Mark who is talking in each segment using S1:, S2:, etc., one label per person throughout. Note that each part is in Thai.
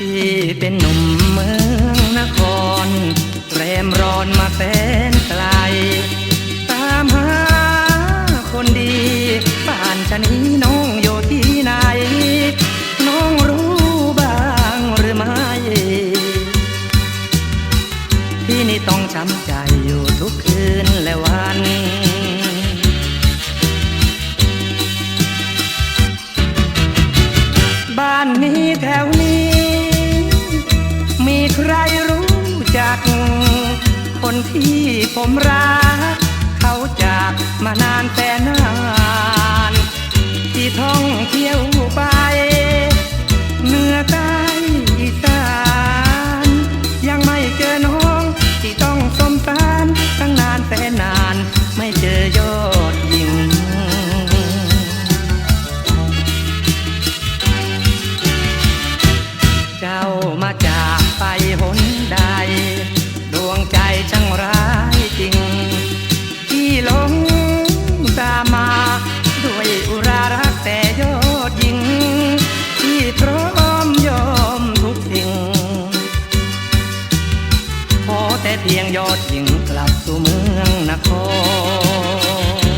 S1: ที่เป็นหนุ่มเมืองนครแรมร้อนมาแสนไกล ตามหาคนดีบ้านชะนี้น้องอยู่ที่ไหน น้องรู้บ้างหรือไม่ พี่นี่ต้องช้ำใจอยู่ทุกคืนและวันบ้านนี้แถว คนที่ผมรัก กลับสู่เมืองนคร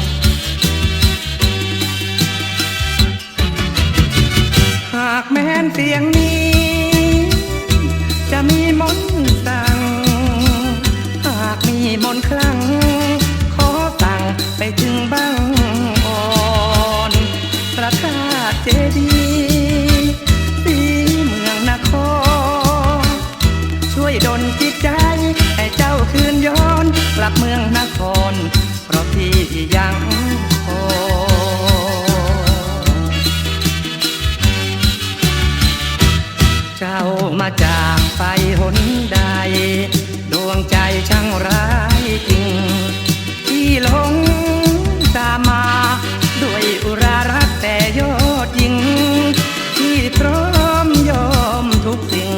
S1: หากแม้นเสียงนี้ จะมีมน รเพราะพี่ยังคอเจ้ามาจากไปหนใด ดวงใจช่างร้ายจริง ที่หลงตามมา ด้วยอุรารักแต่ยอดยิง ที่พร้อมยอมทุกสิ่ง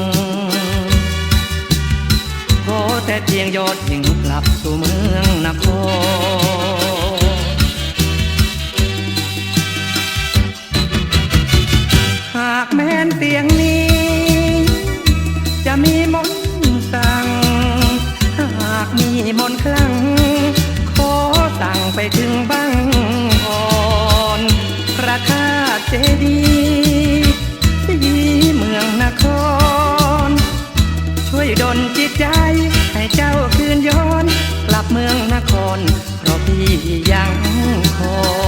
S1: ขอแต่เพียงยอดหญิงกลับสู่เมือง ครหากแม้นเสียงนี้ จะมีมนสั่ง หากมีมนคลั่ง ขอสั่งไปถึงบ้างอ่อนพระธาตุเจดีย์สีเมืองนคร ช่วยดลจิตใจ เมืองนครเพราะพี่ยังคอย